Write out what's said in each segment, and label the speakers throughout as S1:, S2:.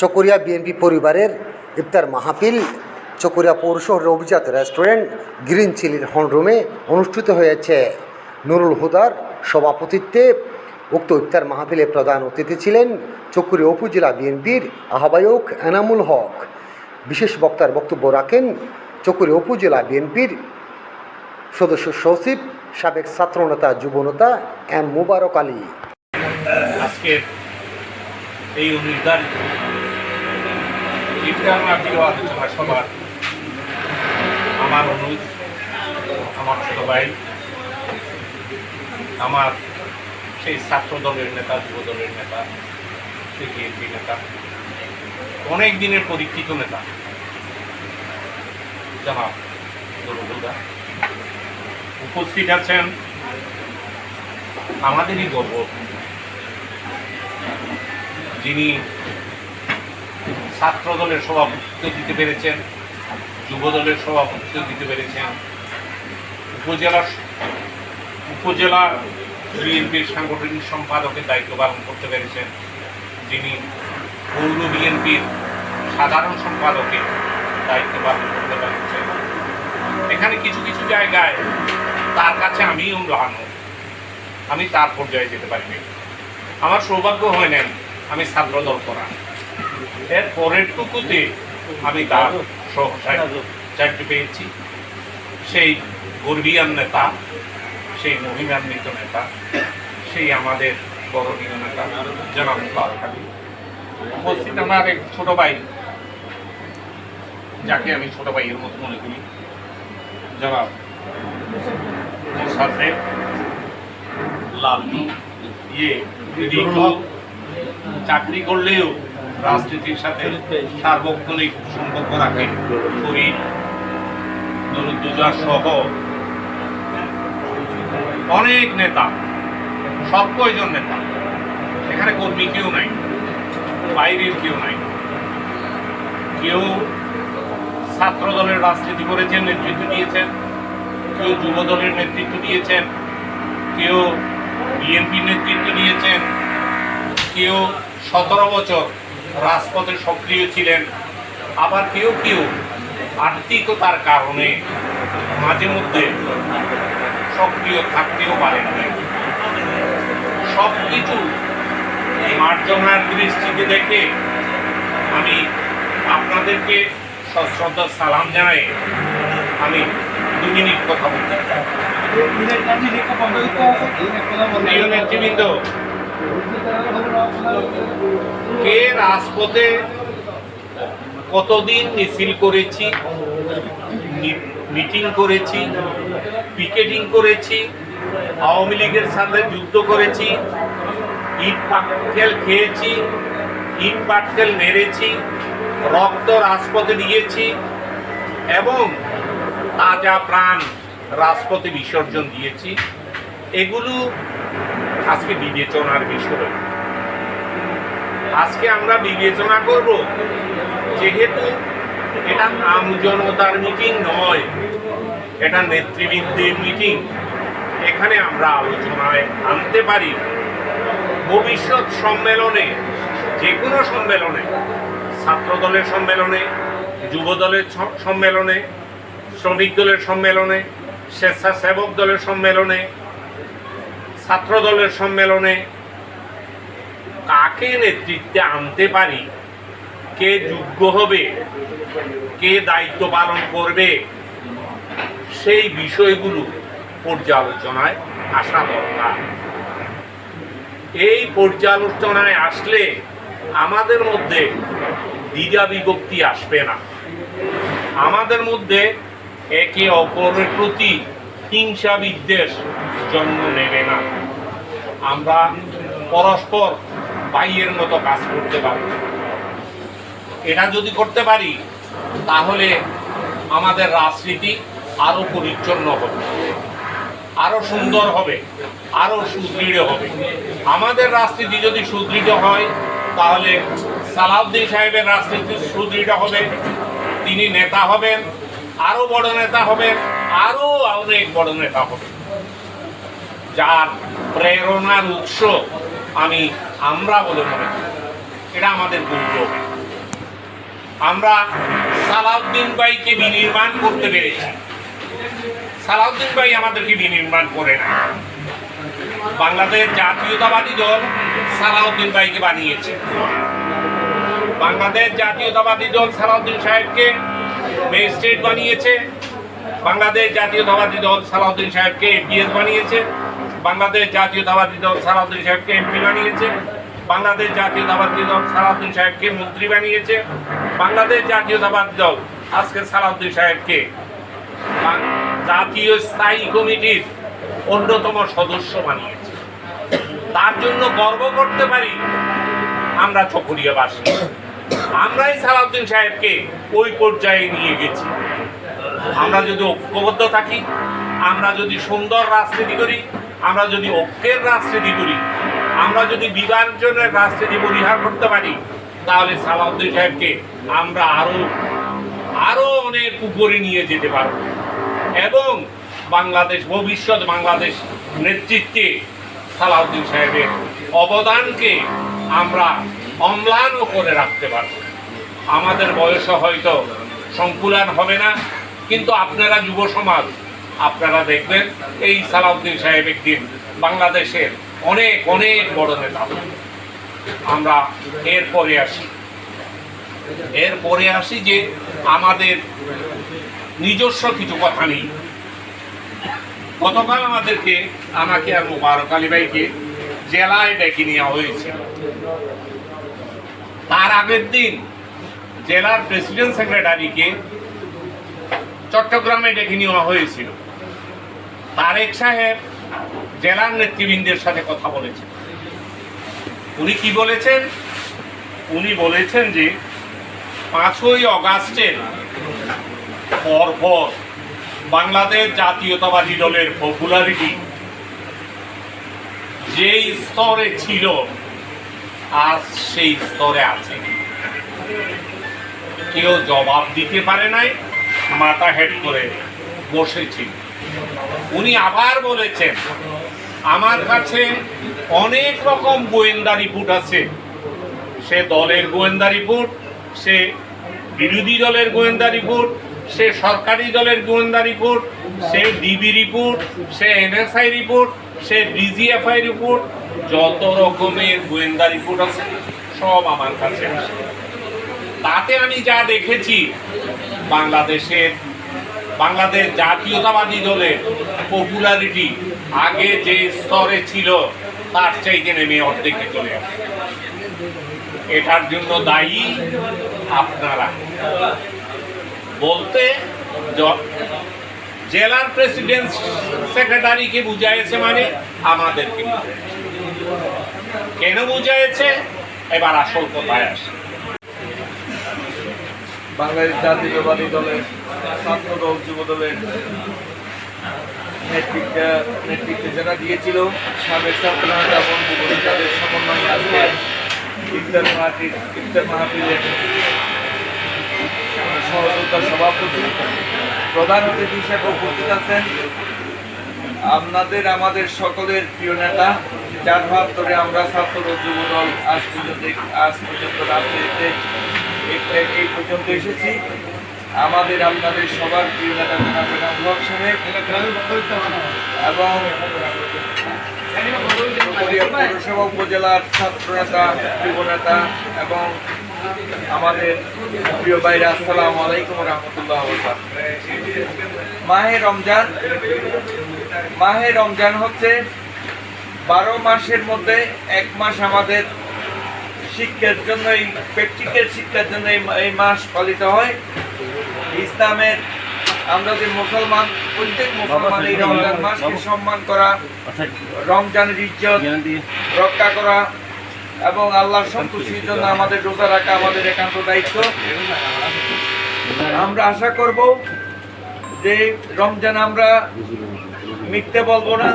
S1: Chakaria BNP পরিবারের ইফতার মাহফিল, চকরিয়া পৌর শহরের অভিজাত রেস্টুরেন্ট, গ্রিন চিলির হলরুমে অনুষ্ঠিত হয়েছে। নুরুল হুদার সভাপতিত্বে উক্ত ইফতার মাহফিলে প্রধান অতিথি ছিলেন চকরিয়া উপজেলা বিএনপির আহ্বায়ক এনামুল হক। বিশেষ বক্তার বক্তব্য রাখেন চকরিয়া উপজেলা বিএনপির সদস্য সচিব, সাবেক ছাত্রনেতা, যুবনেতা এম মুবারক আলী।
S2: আজকের এই নির্ধারিত ইফতার মাহফিল আলোচনা সভার আমার অনুজ আমার ছোট ভাই, আমার সেই ছাত্র দলের নেতা, যুব দলের নেতা, সেই বিএনপি নেতা, অনেক দিনের পরীক্ষিত নেতা, জনাব দরুদা। উপস্থিত আছেন আমাদেরই গর্ব। যিনি ছাত্র দলের সভাপতিত্ব দিতে পেরেছেন যুব দলের সভাপতিত্ব দিতে পেরেছেন। উপজেলা উপজেলা বিএনপির সাংগঠনিক সম্পাদকের দায়িত্ব পালন করতে পেরেছেন যিনি পৌর বিএনপির সাধারণ সম্পাদকের দায়িত্ব পালন করতে পেরেছেন। এখানে কিছু কিছু জায়গায় তার কাছে আমিও লাগানো আমি তার পর্যায়ে যেতে পারিনি। আমার সৌভাগ্য হয় নাই, আমি ছাত্র দল করা। এর পরের টুকুতে আমি তার চাকরি পেয়েছি। সেই গর্বিয়ান নেতা সেই মহিমান্বিত নেতা সেই আমাদের বড়নীয় নেতা জনাব পারখালি উপস্থিত আমার এক ছোট ভাই যাকে আমি ছোট ভাইয়ের মতো মনে করি। জনাব লালু ইয়ে চাকরি করলেও রাজনীতির সাথে সার্বক্ষণিক সম্পর্ক রাখে। দরুদ্দুজার সহ অনেক নেতা, সব কয়জন নেতা, এখানে কর্মী কেউ নাই, বাইরের কেউ নাই। কেউ ছাত্র দলের রাজনীতি করেছেন, নেতৃত্ব দিয়েছেন, কেউ যুব দলের নেতৃত্ব দিয়েছেন, কেউ বিএনপির নেতৃত্ব দিয়েছেন, কেউ সতেরো বছর রাজপথে সক্রিয় ছিলেন। আবার কেউ কেউ আর্থিকতার কারণে মাঝে মধ্যে সক্রিয় থাকতেও পারেন সব কিছু মার্জনার দৃষ্টিতে দেখে আমি আপনাদেরকে সশ্রদ্ধ সালাম জানাই। আমি দু মিনিট কথা বলতে চাই নেতৃবৃন্দ কে রাজপথে কতদিন মিছিল করেছি মিটিং করেছি, পিকেটিং করেছি, আওয়ামী লীগের সাথে যুদ্ধ করেছি, ইট পাটকেল খেয়েছি, ইট পাটকেল মেরেছি, রক্ত রাজপথে দিয়েছি এবং তাজা প্রাণ রাজপথে বিসর্জন দিয়েছি। এগুলো আজকে বিবেচনার বিষয় আজকে আমরা বিবেচনা করব, যেহেতু এটা আম জনতার মিটিং নয়, এটা নেতৃবৃন্দের মিটিং এখানে আমরা আলোচনায় আনতে পারি। ভবিষ্যৎ সম্মেলনে যে কোনো সম্মেলনে ছাত্র দলের সম্মেলনে যুব দলের সম্মেলনে, শ্রমিক দলের সম্মেলনে, স্বেচ্ছাসেবক দলের সম্মেলনে ছাত্র দলের সম্মেলনে কাকে নেতৃত্বে আনতে পারি? কে যোগ্য হবে? কে দায়িত্ব পালন করবে? সেই বিষয়গুলো পর্যালোচনায় আসা দরকার। এই পর্যালোচনায় আসলে আমাদের মধ্যে দ্বিধা বিভক্তি আসবে না। আমাদের মধ্যে একে অপরের প্রতি হিংসা বিদ্বেষ জন্ম নেবে না। আমরা পরস্পর ভাইয়ের মতো কাজ করতে পারি। এটা যদি করতে পারি, তাহলে আমাদের রাজনীতি আরও পরিচ্ছন্ন হবে আরও সুন্দর হবে আরও সুদৃঢ় হবে। আমাদের রাজনীতি যদি সুদৃঢ় হয়, তাহলে সালাউদ্দিন সাহেবের রাজনীতি সুদৃঢ় হবে, তিনি নেতা হবেন আরও বড় নেতা হবেন আরও অনেক বড় নেতা হবেন যার প্রেরণার উৎস আমি আমরা বলে মনে করি। এটা আমাদের গৌরব আমরা সালাউদ্দিন ভাইকে বিনির্মাণ করতে পেরেছি। সালাউদ্দিন ভাই আমাদেরকে বিনির্মাণ করে না। বাংলাদেশ জাতীয়তাবাদী দল সালাউদ্দিন ভাইকে বানিয়েছে। বাংলাদেশ জাতীয়তাবাদী দল সালাউদ্দিন সাহেবকে ম্যাজিস্ট্রেট বানিয়েছে। বাংলাদেশ জাতীয়তাবাদী দল সালাউদ্দিন সাহেবকে এপিএস বানিয়েছে। বাংলাদেশ জাতীয়তাবাদী দল সালাউদ্দিন সাহেবকে এমপি বানিয়েছে। বাংলাদেশ জাতীয়তাবাদী দল সালাউদ্দিন সাহেবকে মন্ত্রী বানিয়েছে। বাংলাদেশ জাতীয়তাবাদী দল আজকে সালাউদ্দিন সাহেবকে জাতীয় স্থায়ী কমিটির অন্যতম সদস্য বানিয়েছে। তার জন্য গর্ব করতে পারি আমরা চকরিয়াবাসী আমরাই সালাউদ্দিন সাহেবকে ওই পর্যায়ে নিয়ে গেছি। আমরা যদি ঐক্যবদ্ধ থাকি, আমরা যদি সুন্দর রাজনীতি করি, আমরা যদি ঐক্যের রাজনীতি করি, আমরা যদি বিভাজনের রাজনীতি পরিহার করতে পারি, তাহলে সালাউদ্দিন সাহেবকে আমরা আরও আরও অনেক উপরে নিয়ে যেতে পারব। এবং বাংলাদেশ, ভবিষ্যৎ বাংলাদেশ নেতৃত্বে সালাউদ্দিন সাহেবের অবদানকে আমরা অম্লানও করে রাখতে পারব। আমাদের বয়সও হয়তো সংকুলান হবে না। কিন্তু আপনারা যুব সমাজ, আপনারা দেখবেন এই সালাউদ্দিন সাহেব একদিন বাংলাদেশের অনেক অনেক বড় নেতা। আমরা এরপরে আসি। এরপরে আসি যে আমাদের নিজস্ব কিছু কথা নেই। গতকাল আমাদেরকে, আমাকে আর মুবারক আলী ভাইকে জেলায় ডেকে নেওয়া হয়েছে। তার আগের দিন জেলার প্রেসিডেন্ট সেক্রেটারিকে চট্টগ্রামে ডেকে নেওয়া হয়েছিল। তারেক সাহেব জেলার নেতৃবৃন্দের সাথে কথা বলেছেন। উনি কি বলেছেন? উনি বলেছেন যে, পাঁচই অগাস্টের পরপর বাংলাদেশ জাতীয়তাবাদী দলের পপুলারিটি যেই স্তরে ছিল, আজ সেই স্তরে আছে। কেউ জবাব দিতে পারে নাই। মাথা হেড করে বসেছি। উনি আবার বলেছেন, আমার কাছে অনেক রকম গোয়েন্দা রিপোর্ট আছে। সে দলের গোয়েন্দা রিপোর্ট, সে বিরোধী দলের গোয়েন্দা রিপোর্ট, সে সরকারি দলের গোয়েন্দা রিপোর্ট, সে ডিবি রিপোর্ট, সে এনএসআই রিপোর্ট, সে বিজিএফআই রিপোর্ট, যত রকমের গোয়েন্দা রিপোর্ট আছে সব আমার কাছে আছে। তাতে আমি যা দেখেছি বাংলাদেশের, বাংলাদেশ জাতীয়তাবাদী দলের পপুলারিটি আগে যে স্তরে ছিল, তার চাইতে নেমে অর্ধেকে চলে আসে। এটার জন্য দায়ী আপনারা। বলতে জেলার প্রেসিডেন্ট সেক্রেটারিকে বুঝাইছে মানে আমাদেরকে কেন বুঝাইছে? এবার আসল কথায় আসে।
S3: বাংলাদেশ জাতীয়তাবাদী দলের ছাত্র দল, যুব দলের নেতৃত্বে নেতৃত্বে যারা দিয়েছিল, সাবেক ছাত্র নেতা বন্ধু তাদের সমন্বয়ে আজকে ইফতার মাহফিল, ইফতার মাহফিলের সহযোদ্ধা সভাপতি, প্রধান অতিথি হিসেবে উপস্থিত আছেন আপনাদের, আমাদের সকলের প্রিয় নেতা। যার হাত ধরে আমরা ছাত্র যুব দল আজ পর্যন্ত আজ পর্যন্ত রাজনীতিতে এই- পর্যন্ত এসেছি। আমাদের, আপনাদের সবার প্রিয় এবং উপজেলার ছাত্র নেতা যুব নেতা এবং আমাদের প্রিয় ভাইরা, আসসালামু আলাইকুম রহমতুল্লাহ মাহে রমজান মাহে রমজান হচ্ছে বারো মাসের মধ্যে এক মাস আমাদের শিক্ষার জন্য এই প্র্যাকটিক্যাল শিক্ষার জন্য এই মাস পালিত হয়। ইসলামের আমরা যে মুসলমান প্রত্যেক মুসলমান এই রমজান মাসকে সম্মান করা রমজানের ইজ্জত রক্ষা করা এবং আল্লাহর সন্তুষ্টির জন্য আমাদের রোজা রাখা আমাদের একান্ত দায়িত্ব। আমরা আশা করব যে রমজান আমরা মিথ্যে বলব না।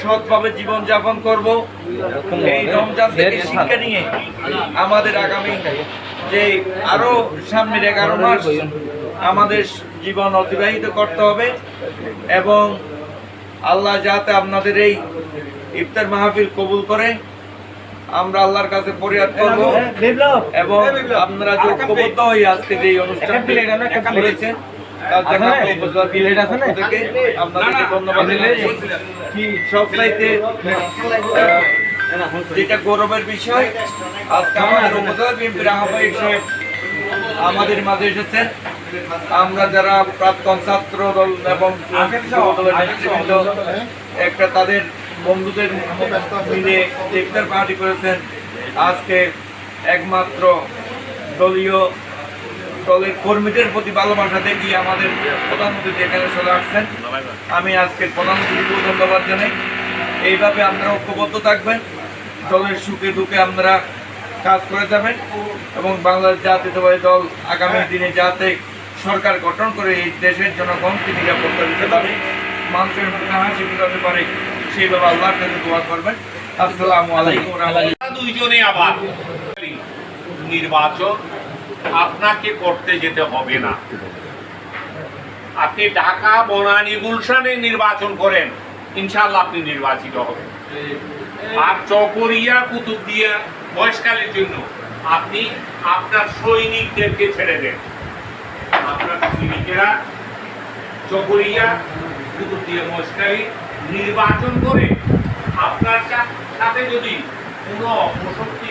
S3: সৎভাবে জীবন যাপন করব এই রমজান থেকে শিক্ষা নিয়ে আমাদের আগামী যে আরও সামনের এগারো মাস আমাদের জীবন অতিবাহিত করতে হবে এবং আল্লাহ যাতে আপনাদের এই ইফতার মাহফিল কবুল করে আমরা আল্লাহর কাছে পরিহার করব এবং আপনারা যে ঐক্যবদ্ধ হয়ে আজকে যে এই অনুষ্ঠানটি করেছেন যেটা গৌরবের বিষয় আজকে আমাদের উপজেলা বিএনপির আহ্বায়ক সাহেব আমাদের মাঝে এসেছেন। আমরা যারা প্রাক্তন ছাত্র দল এবং একটা তাদের বন্ধুদের মিলে ইফতার পার্টি করেছেন। আজকে একমাত্র দলীয় দলের কর্মীদের প্রতি ভালোবাসা দেখিয়ে আমাদের প্রধানমন্ত্রী যেখানে চলে আসছেন। আমি আজকের প্রধানমন্ত্রীকেও ধন্যবাদ জানাই। এইভাবে আপনারা ঐক্যবদ্ধ থাকবেন। দলের সুখে দুঃখে আপনারা কাজ করে যাবেন এবং বাংলাদেশ জাতীয়তাবাদী দল আগামী দিনে যাতে সরকার গঠন করে এই দেশের জনগণকে নিরাপত্তা দিতে পারে, মানুষের মুখে হাসি ফোটাতে পারে, সেইভাবে আল্লাহর কাছে দোয়া করবেন। আসসালামু আলাইকুম।
S2: দুইজনে আবার নির্বাচন আপনাকে করতে যেতে হবে না। আপনি ঢাকা, বনানী, গুলশানে নির্বাচন করেন ইনশাল্লাহ আপনি নির্বাচিত হবেন। আর চকরিয়া, কুতুবদিয়া বয়সকালের জন্য আপনি আপনার সৈনিকদেরকে ছেড়ে দেন। আপনার সৈনিকেরা চকরিয়া, কুতুবদিয়া বয়সকালী নির্বাচন করে আপনার সাথে যদি কোনো অপশক্তি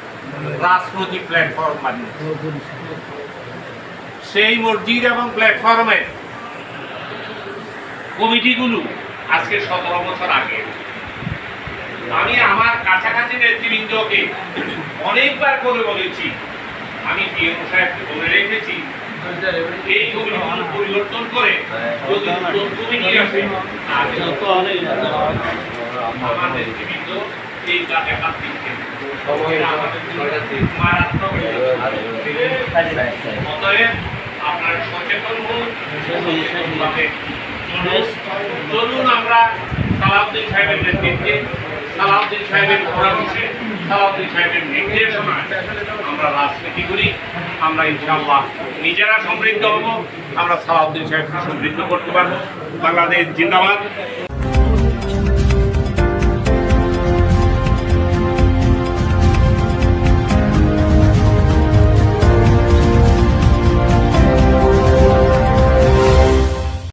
S2: রাজনৈতিক প্ল্যাটফর্ম বানিয়ে। সেই মসজিদ এবং প্ল্যাটফর্মে কমিটিগুলো আজকে সতেরো বছর আগে। আমি আমার কাছাকাছি নেতৃবৃন্দকে অনেকবার করে বলেছি আমি পিএম সাহেবকে বলে রেখেছি এই কমিটিগুলো পরিবর্তন করে যদি কমিটি আসে তাহলে আমার নেতৃবৃন্দ চলুন। আমরা সালাউদ্দিন সাহেবের নেতৃত্বে সালাউদ্দিন সাহেবের পরামর্শে সালাউদ্দিন সাহেবের আমরা রাজনীতি করি আমরা নিজেরা সমৃদ্ধ হব আমরা সালাউদ্দিন সাহেবকে সমৃদ্ধ করতে পারব বাংলাদেশ জিন্দাবাদ